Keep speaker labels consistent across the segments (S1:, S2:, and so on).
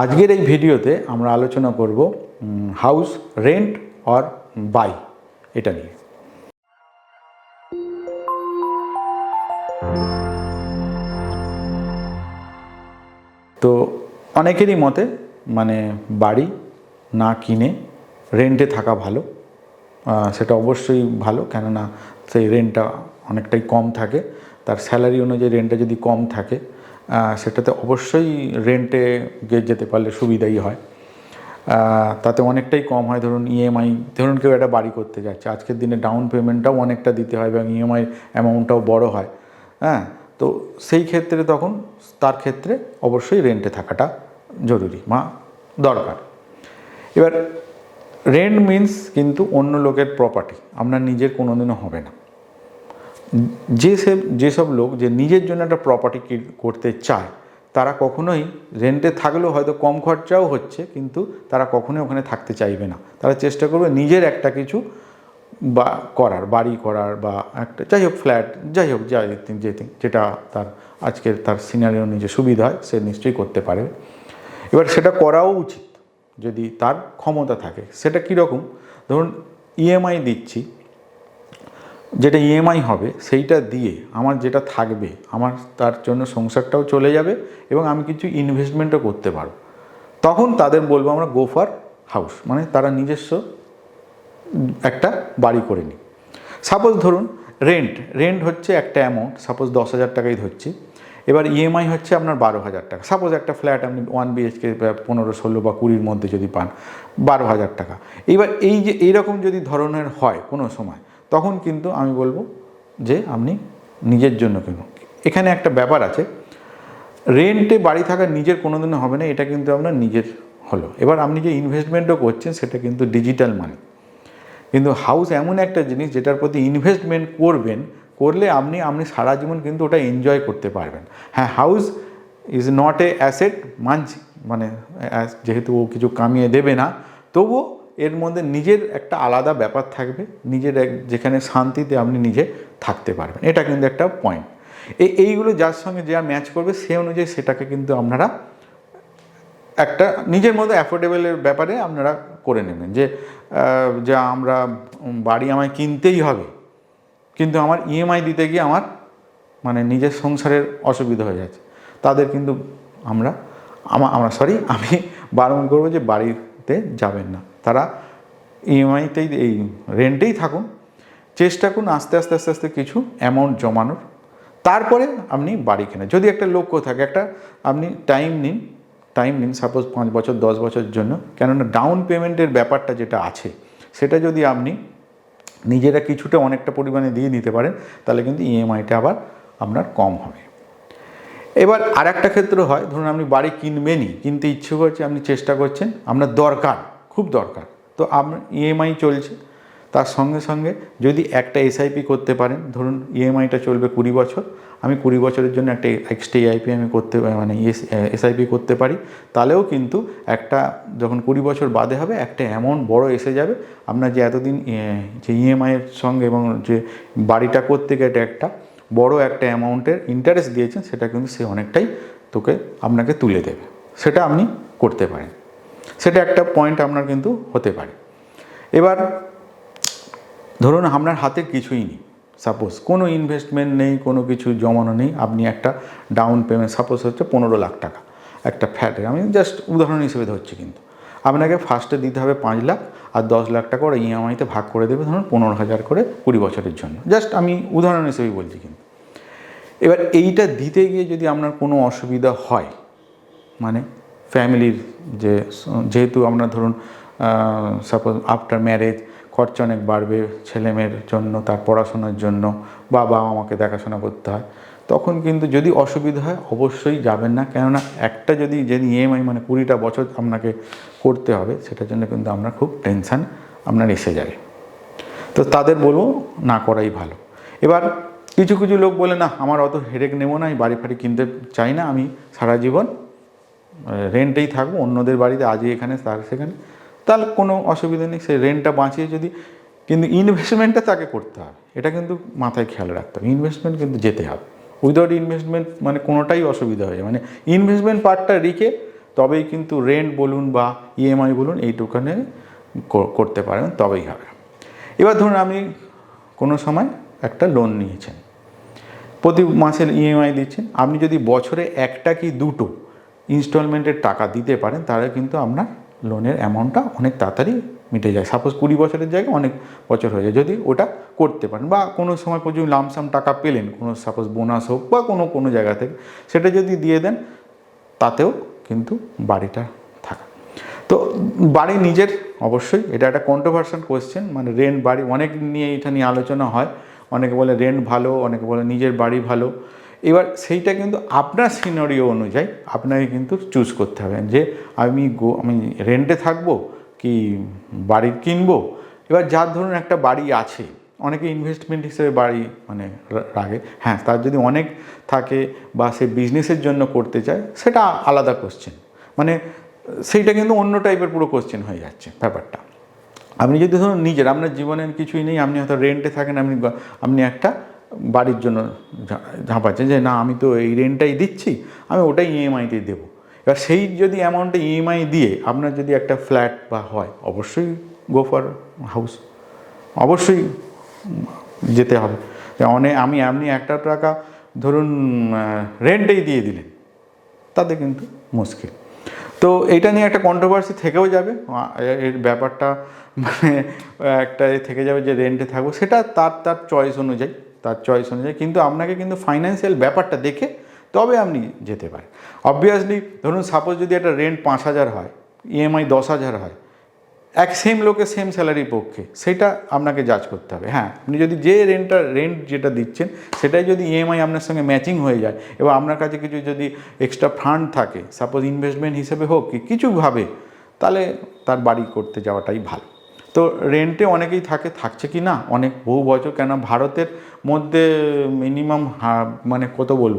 S1: আজকের এই ভিডিওতে আমরা আলোচনা করব হাউস রেন্ট অর বাই এটা নিয়ে। তো অনেকেরই মতে মানে বাড়ি না কিনে রেন্টে থাকা ভালো সেটা অবশ্যই ভালো, কেননা সেই রেন্টটা অনেকটাই কম থাকে। তার স্যালারি অনুযায়ী রেন্টটা যদি কম থাকে সেটাতে অবশ্যই রেন্টে যেতে পারলে সুবিধাই হয়। তাতে অনেকটাই কম হয়। ধরুন ইএমআই ধরুন কেউ একটা বাড়ি করতে যাচ্ছে। আজকের দিনে ডাউন পেমেন্টটাও অনেকটা দিতে হয় এবং ইএমআই অ্যামাউন্টটাও বড় হয়। হ্যাঁ তো সেই ক্ষেত্রে তখন তার ক্ষেত্রে অবশ্যই রেন্টে থাকাটা জরুরি মা দরকার। এবার রেন্ট মিন্স কিন্তু অন্য লোকের প্রপার্টি আপনার নিজের কোনোদিনও হবে না। যে যেসব লোক যে নিজের জন্য একটা প্রপার্টি করতে চায়, তারা কখনোই রেন্টে থাকলেও হয়তো কম খরচাও হচ্ছে, কিন্তু তারা কখনোই ওখানে থাকতে চাইবে না। তারা চেষ্টা করবে নিজের একটা কিছু বা করার, বাড়ি করার বা একটা, যাই হোক ফ্ল্যাট যাই হোক যাই যে যেটা তার আজকের তার সিনারি অনুযায়ী সুবিধা হয়, সে নিশ্চয়ই করতে পারে। এবার সেটা করাও উচিত, যদি তার ক্ষমতা থাকে। সেটা কীরকম? ধরুন ইএমআই দিচ্ছি যেটা ইএমআই হবে, সেইটা দিয়ে আমার যেটা থাকবে, আমার তার জন্য সংসারটাও চলে যাবে এবং আমি কিছু ইনভেস্টমেন্টও করতে পারব। তখন তাদের বলব আমরা গো ফর হাউস মানে তারা নিজস্ব একটা বাড়ি করে নিই সাপোজ ধরুন রেন্ট রেন্ট হচ্ছে একটা অ্যামাউন্ট সাপোজ দশ হাজার টাকাই ধরছি। এবার ইএমআই হচ্ছে আপনার বারো হাজার টাকা। সাপোজ একটা ফ্ল্যাট আপনি ওয়ান বিএইচকে পনেরো, ষোলো বা কুড়ির মধ্যে যদি পান, বারো হাজার টাকা। এইবার এই যে, এইরকম যদি ধরনের হয় কোনো সময় তখন কিন্তু আমি বলব যে আপনি নিজের জন্য কিনুন। এখানে একটা ব্যাপার আছে। রেন্টে বাড়ি থাকা নিজের কোনো কোনোদিনও হবে না, এটা কিন্তু আপনার নিজের হলো। এবার আপনি যে ইনভেস্টমেন্টও করছেন, সেটা কিন্তু ডিজিটাল মানি কিন্তু হাউস এমন একটা জিনিস যেটার প্রতি ইনভেস্টমেন্ট করবেন, করলে আপনি আপনি সারা জীবন কিন্তু ওটা এনজয় করতে পারবেন। হ্যাঁ house is not a asset মানছি। মানে যেহেতু ও কিছু কামিয়ে দেবে না, তবুও এর মধ্যে নিজের একটা আলাদা ব্যাপার থাকবে, নিজের এক, যেখানে শান্তিতে আপনি নিজে থাকতে পারবেন। এটা কিন্তু একটা পয়েন্ট এই এইগুলো যার সঙ্গে যা ম্যাচ করবে সে অনুযায়ী সেটাকে কিন্তু আপনারা একটা, নিজের মধ্যে অ্যাফোর্ডেবলের ব্যাপারে আপনারা করে নেবেন। যে যে আমরা বাড়ি আমায় কিনতেই হবে, কিন্তু আমার ইএমআই দিতে গিয়ে আমার মানে নিজের সংসারের অসুবিধা হয়ে যাচ্ছে। তাদের কিন্তু আমরা, আমা, আমরা সরি আমি বারণ করব যে বাড়িতে যাবেন না। তারা ইএমআইতেই এই রেন্টেই থাকুন। চেষ্টা করুন আস্তে আস্তে আস্তে আস্তে কিছু অ্যামাউন্ট জমানোর। তারপরে আপনি বাড়ি কেনেন। যদি একটা লক্ষ্য থাকে, একটা আপনি টাইম নিন। টাইম নিন সাপোজ পাঁচ বছর, দশ বছরের জন্য। কেননা ডাউন পেমেন্টের ব্যাপারটা যেটা আছে, সেটা যদি আপনি নিজেরা কিছুটা অনেকটা পরিমাণে দিয়ে নিতে পারেন, তাহলে কিন্তু ইএমআইটা আবার আপনার কম হবে। এবার আর একটা ক্ষেত্র হয়, ধরুন আপনি বাড়ি কিনবেনই, কিনতে ইচ্ছে করছে, আপনি চেষ্টা করছেন, আপনার দরকার। খুব দরকার। তো আপনার ইএমআই চলছে। তার সঙ্গে সঙ্গে যদি একটা এসআইপি করতে পারেন, ধরুন ইএমআইটা চলবে কুড়ি বছর, আমি কুড়ি বছরের জন্য একটা এক্সট্রা আইপি আমি করতে মানে এসআইপি করতে পারি। তাহলেও কিন্তু একটা, যখন কুড়ি বছর বাদে হবে, একটা অ্যামাউন্ট বড় এসে যাবে। আপনার যে এতদিন যে ইএমআইয়ের সঙ্গে এবং যে বাড়িটা করতে গেলে একটা বড় একটা অ্যামাউন্টের ইন্টারেস্ট দিয়েছেন, সেটা কিন্তু সে অনেকটাই তোকে আপনাকে তুলে দেবে। সেটা আপনি করতে পারেন। সেটা একটা পয়েন্ট আপনার কিন্তু হতে পারে। এবার ধরুন আপনার হাতে কিছুই নেই। সাপোজ কোনো ইনভেস্টমেন্ট নেই, কোনো কিছু জমানো নেই, আপনি একটা ডাউন পেমেন্ট সাপোজ হচ্ছে পনেরো লাখ টাকা, একটা ফ্ল্যাটের আমি জাস্ট উদাহরণ হিসেবে ধরছি কিন্তু। আপনাকে ফার্স্টে দিতে হবে পাঁচ লাখ, আর দশ লাখ টাকা ওরা ইএমআইতে ভাগ করে দেবে ধরুন পনেরো হাজার করে কুড়ি বছরের জন্য। জাস্ট আমি উদাহরণ হিসেবেই বলছি কিন্তু। এবার এইটা দিতে গিয়ে যদি আপনার কোনো অসুবিধা হয় মানে ফ্যামিলির যে, যেহেতু আপনার ধরুন সাপোজ আফটার ম্যারেজ খরচা অনেক বাড়বে ছেলেমেয়ের জন্য, তার পড়াশোনার জন্য বা বাবা আমাকে দেখাশোনা করতে হয়। তখন কিন্তু যদি অসুবিধা হয়, অবশ্যই যাবেন না। কেননা একটা যদি যদি ইএমআই মানে কুড়িটা বছর আপনাকে করতে হবে, সেটার জন্য কিন্তু আমরা খুব টেনশান আপনার এসে যাবে। তো তাদের বলব, না করাই ভালো। এবার কিছু কিছু লোক বলে, না, আমার অত হেডেক নেব না, আমি বাড়ি ফাড়ি কিনতে চাই না, আমি সারা জীবন রেন্টেই থাকব, অন্যদের বাড়িতে আজই এখানে, তার সেখানে। তাহলে কোনো অসুবিধা নেই সে রেন্টটা বাঁচিয়ে যদি, কিন্তু ইনভেস্টমেন্টটা তাকে করতে হবে। এটা কিন্তু মাথায় খেয়াল রাখতে হবে। ইনভেস্টমেন্ট কিন্তু যেতে হবে। উইদাউট ইনভেস্টমেন্ট মানে কোনোটাই অসুবিধা হয়ে মানে ইনভেস্টমেন্ট পার্টটা রেখে তবেই কিন্তু রেন্ট বলুন বা ইএমআই বলুন এইটুখানে কর- করতে পারেন, তবেই হবে। এবার ধরুন আপনি কোনো সময় একটা লোন নিয়েছেন। প্রতি মাসের ইএমআই দিচ্ছেন। আপনি যদি বছরে একটা কি দুটো ইনস্টলমেন্টের টাকা দিতে পারেন, তাহলে কিন্তু আপনার লোনের অ্যামাউন্টটা অনেক তাড়াতাড়ি মিটে যায়। সাপোজ কুড়ি বছরের জায়গায় অনেক বছর হয়ে যায়, যদি ওটা করতে পারেন বা কোনো সময় প্রচুর লামসাম টাকা পেলেন, কোনো সাপোজ বোনাস হোক বা কোনো কোনো জায়গা থেকে, সেটা যদি দিয়ে দেন, তাতেও কিন্তু বাড়িটা থাকা। তো বাড়ি নিজের অবশ্যই, এটা একটা কন্ট্রোভার্সাল কোয়েশ্চেন মানে রেন্ট বাড়ি অনেক নিয়ে এটা নিয়ে আলোচনা হয়। অনেকে বলে রেন্ট ভালো, অনেকে বলে নিজের বাড়ি ভালো। এবার সেইটা কিন্তু আপনার সিনারিও অনুযায়ী আপনাকে কিন্তু চুজ করতে হবে যে আমি গো, আমি রেন্টে থাকব কি বাড়ি কিনবো? এবার যার ধরুন একটা বাড়ি আছে, অনেকে ইনভেস্টমেন্ট হিসেবে বাড়ি মানে রাখে। হ্যাঁ তার যদি অনেক থাকে বা সে বিজনেসের জন্য করতে চায়, সেটা আলাদা কোশ্চেন মানে সেইটা কিন্তু অন্য টাইপের পুরো কোশ্চেন হয়ে যাচ্ছে ব্যাপারটা। আপনি যদি ধরুন নিজের, আপনার জীবনের কিছুই নেই, আপনি হয়তো রেন্টে থাকেন, আপনি আপনি একটা বাড়ির জন্য ঝাঁপাচ্ছেন যে, না, আমি তো এই রেন্টটাই দিচ্ছি, আমি ওটাই ইএমআইতে দেবো। এবার সেই যদি অ্যামাউন্টে ইএমআই দিয়ে আপনার যদি একটা ফ্ল্যাট বা হয়, অবশ্যই গো ফর হাউস অবশ্যই যেতে হবে। অনেক আমি, আপনি একটা টাকা ধরুন রেন্টেই দিয়ে দিলেন, তাতে কিন্তু মুশকিল। তো এটা নিয়ে একটা কন্ট্রোভার্সি থেকেও যাবে। এর ব্যাপারটা মানে একটা থেকে যাবে যে রেন্টে থাকব, সেটা তার তার চয়েস অনুযায়ী। তার চয়েস অনুযায়ী। কিন্তু আপনাকে কিন্তু ফাইন্যান্সিয়াল ব্যাপারটা দেখে তবে আপনি যেতে পারেন। অবভিয়াসলি ধরুন সাপোজ যদি একটা রেন্ট পাঁচ হাজার হয় ইএমআই দশ হাজার হয়, এক সেম লোকের সেম স্যালারির পক্ষে, সেটা আপনাকে জাজ করতে হবে। হ্যাঁ আপনি যদি যে রেন্টটা রেন্ট যেটা দিচ্ছেন, সেটাই যদি ইএমআই আপনার সঙ্গে ম্যাচিং হয়ে যায়, এবং আপনার কাছে কিছু যদি এক্সট্রা ফান্ড থাকে সাপোজ ইনভেস্টমেন্ট হিসেবে হোক, কি কিছুভাবে তাহলে তার বাড়ি করতে যাওয়াটাই ভালো। তো রেন্টে অনেকেই থাকে, থাকছে কি না? অনেক বহু বছর কেন ভারতের মধ্যে মিনিমাম মানে কত বলব?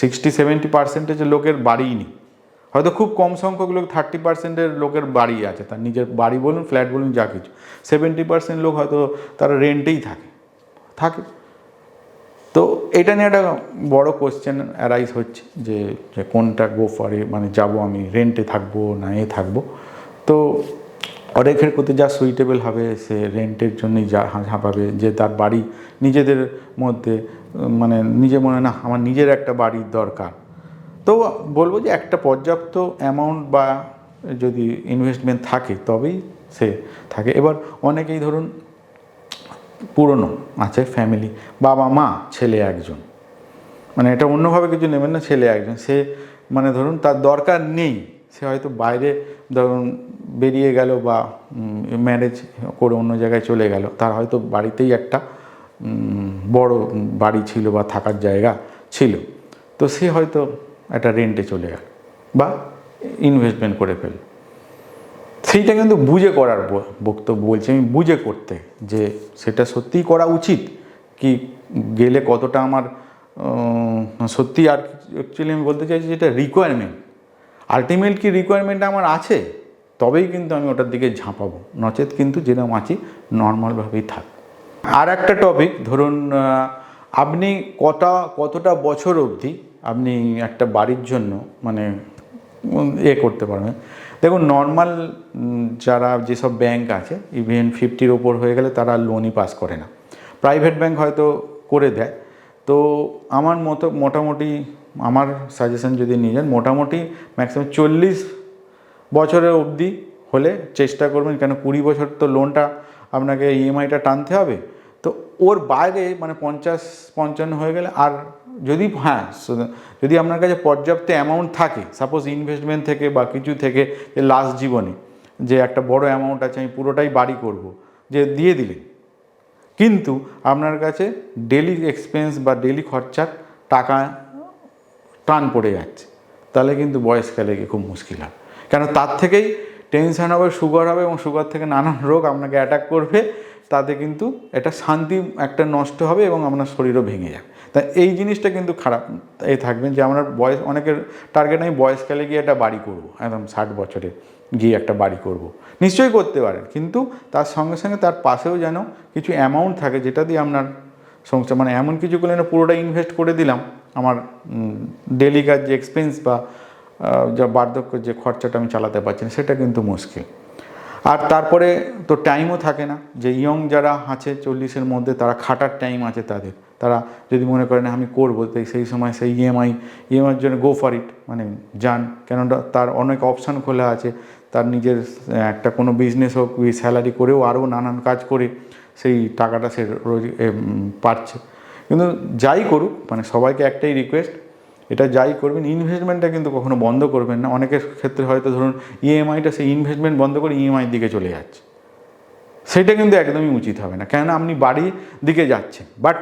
S1: সিক্সটি সেভেন্টি পার্সেন্টেজের লোকের বাড়িই নেই। হয়তো খুব কম সংখ্যক লোক থার্টি পার্সেন্টের লোকের বাড়ি আছে। তার নিজের বাড়ি বলুন ফ্ল্যাট বলুন, যা কিছু। সেভেন্টি পার্সেন্ট লোক হয়তো তারা রেন্টেই থাকে। থাকে। তো এটা নিয়ে একটা বড় কোশ্চেন অ্যারাইজ হচ্ছে যে যে কোনটা গো ফরে মানে যাব আমি রেন্টে থাকব না এ থাকব? তো অনেকের প্রতি যা সুইটেবল হবে সে রেন্টের জন্যই যা ঝাঁপাবে যে তার বাড়ি নিজেদের মধ্যে মানে নিজে মনে না, আমার নিজের একটা বাড়ির দরকার। তো বলব যে একটা পর্যাপ্ত অ্যামাউন্ট বা যদি ইনভেস্টমেন্ট থাকে, তবেই সে থাকে। এবার অনেকেই ধরুন, পুরনো আছে ফ্যামিলি বাবা, মা, ছেলে, একজন। মানে এটা অন্যভাবে কিছু নেবেন না, ছেলে, একজন। সে মানে ধরুন, তার দরকার নেই। সে হয়তো বাইরে ধরুন বেরিয়ে গেল বা ম্যারেজ করে অন্য জায়গায় চলে গেল। তার হয়তো বাড়িতেই একটা বড় বাড়ি ছিল বা থাকার জায়গা ছিল। তো সে হয়তো একটা রেন্টে চলে গেল বা ইনভেস্টমেন্ট করে ফেলল। সেইটা কিন্তু বুঝে করার বক্তব্য বলছি আমি, বুঝে করতে যে সেটা সত্যিই করা উচিত। কি গেলে কতটা আমার সত্যি আর অ্যাকচুয়ালি আমি বলতে চাইছি যেটা রিকোয়ারমেন্ট আলটিমেট কি রিকোয়ারমেন্ট আমার আছে? তবেই কিন্তু আমি ওটার দিকে ঝাঁপাবো। নচেত কিন্তু যেরকম আছি, নর্মালভাবেই থাক। আর একটা টপিক ধরুন আপনি কটা, কতটা বছর অবধি আপনি একটা বাড়ির জন্য মানে এ করতে পারবেন? দেখুন নর্মাল যারা যেসব ব্যাংক আছে ইভেন ফিফটির ওপর হয়ে গেলে তারা লোনই পাস করে না। প্রাইভেট ব্যাংক হয়তো করে দেয়। তো আমার মতো, মোটামুটি, আমার সাজেশন যদি নিয়ে যান, মোটামুটি ম্যাক্সিমাম চল্লিশ বছরের অবধি হলে চেষ্টা করবেন, কেন কুড়ি বছর তো লোনটা আপনাকে ইএমআইটা টানতে হবে। তো ওর বাইরে মানে পঞ্চাশ, পঞ্চান্ন হয়ে গেলে আর যদি হ্যাঁ যদি আপনার কাছে পর্যাপ্ত অ্যামাউন্ট থাকে সাপোজ ইনভেস্টমেন্ট থেকে বা কিছু থেকে যে লাস্ট জীবনে যে একটা বড় অ্যামাউন্ট আছে, আমি পুরোটাই বাড়ি করব, যে দিয়ে দিলেন কিন্তু আপনার কাছে ডেলি এক্সপেন্স বা ডেলি খরচার টাকা টান পড়ে যাচ্ছে, তাহলে কিন্তু বয়সকালে গিয়ে খুব মুশকিল হয় কেন তার থেকেই টেনশন হবে সুগার হবে এবং সুগার থেকে নানান রোগ আপনাকে অ্যাটাক করবে। তাতে কিন্তু এটা শান্তি একটা নষ্ট হবে এবং আপনার শরীরও ভেঙে যাবে। তা এই জিনিসটা কিন্তু খারাপ এই থাকবেন যে আমরা বয়স, অনেকের টার্গেট আমি বয়সকালে গিয়ে একটা বাড়ি করব, একদম ষাট বছরে গিয়ে একটা বাড়ি করব। নিশ্চয়ই করতে পারেন, কিন্তু তার সঙ্গে সঙ্গে তার পাশেও যেন কিছু অ্যামাউন্ট থাকে যেটা দিয়ে আপনার সংসার মানে এমন কিছু করলে পুরোটা ইনভেস্ট করে দিলাম। আমার ডেলি কাজ যে এক্সপেন্স বা যা বার্ধক্য যে খরচাটা আমি চালাতে পারছি না, সেটা কিন্তু মুশকিল। আর তারপরে তো টাইমও থাকে না। যে ইয়ং যারা আছে চল্লিশের মধ্যে, তারা খাটার টাইম আছে তাদের। তারা যদি মনে করেন, আমি করব তাই সেই সময় সেই ইএমআই ইএমআইয়ের জন্য গো ফর ইট মানে যান। কেননা তার অনেক অপশান খোলা আছে। তার নিজের একটা কোনো বিজনেস হোক স্যালারি করেও আরও নানান কাজ করে সেই টাকাটা সে রোজ পাচ্ছে। কিন্তু যাই করুক মানে সবাইকে একটাই রিকোয়েস্ট এটা যাই করবেন ইনভেস্টমেন্টটা কিন্তু কখনো বন্ধ করবেন না। অনেকের ক্ষেত্রে হয়তো ধরুন ইএমআইটা সেই ইনভেস্টমেন্ট বন্ধ করে ইএমআইয়ের দিকে চলে যাচ্ছে। সেটা কিন্তু একদমই উচিত হবে না। কেননা আপনি বাড়ির দিকে যাচ্ছেন বাট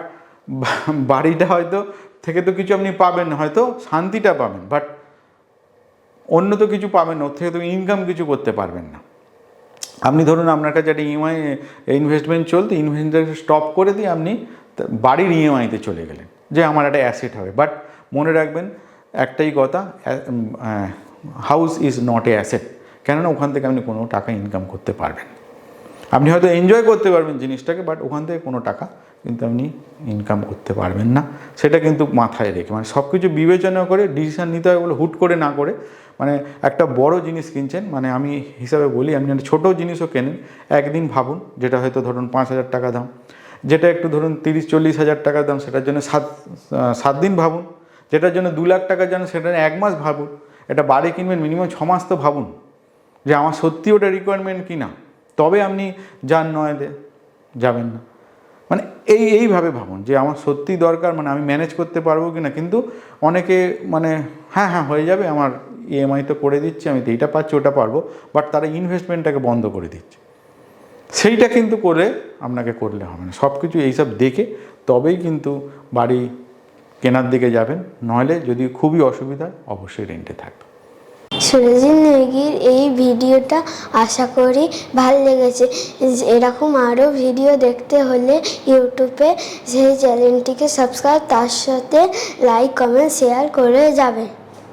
S1: বাড়িটা হয়তো থেকে তো কিছু আপনি পাবেন হয়তো শান্তিটা পাবেন বাট অন্য তো কিছু পাবেন না, ওর থেকে তো ইনকাম কিছু করতে পারবেন না। আপনি ধরুন আপনার কাছে একটা ইএমআই ইনভেস্টমেন্ট চলতে ইনভেস্টমেন্ট স্টপ করে দিয়ে আপনি বাড়ির ইএমআইতে চলে গেলেন, যে আমার একটা অ্যাসেট হবে বাট মনে রাখবেন, একটাই কথা house is not a asset কেননা ওখান থেকে আপনি কোনো টাকা ইনকাম করতে পারবেন। আপনি হয়তো এনজয় করতে পারবেন জিনিসটাকে বাট ওখান থেকে কোনো টাকা কিন্তু আপনি ইনকাম করতে পারবেন না। সেটা কিন্তু মাথায় রেখে মানে সব কিছু বিবেচনা করে ডিসিশান নিতে হবে বলে হুট করে না করে মানে একটা বড় জিনিস কিনছেন মানে আমি হিসাবে বলি, আপনি একটা ছোটো জিনিসও কেনেন, একদিন ভাবুন, যেটা হয়তো ধরুন পাঁচ হাজার টাকা দাম, যেটা একটু ধরুন তিরিশ চল্লিশ হাজার টাকা দাম, সেটার জন্য সাত সাত দিন ভাবুন যেটার জন্য দু লাখ টাকার জন্য সেটা এক মাস ভাবুন। এটা বাড়ি কিনবেন মিনিমাম ছ মাস তো ভাবুন যে আমার সত্যি ওটা রিকোয়ারমেন্ট কি না তবে আপনি যান নয় যাবেন না। মানে এই, এইভাবে ভাবুন যে আমার সত্যি দরকার মানে আমি ম্যানেজ করতে পারব কি না কিন্তু অনেকে মানে হ্যাঁ হ্যাঁ হয়ে যাবে, আমার ইএমআই তো করে দিচ্ছি, আমি তো এইটা পাচ্ছি ওটা পারব বাট তারা ইনভেস্টমেন্টটাকে বন্ধ করে দিচ্ছে। সেইটা কিন্তু করে আপনাকে করলে হবে না। সব কিছু এইসব দেখে তবেই কিন্তু বাড়ি কেনার দিকে যাবেন, নইলে যদি খুবই অসুবিধা, অবশ্যই রেন্টে থাকবে।
S2: সুরজিৎ নেগির এই ভিডিওটা আশা করি ভালো লেগেছে। এরকম আরও ভিডিও দেখতে হলে ইউটিউবে সেই চ্যানেলটিকে সাবস্ক্রাইব তার সাথে লাইক কমেন্ট শেয়ার করে যাবেন।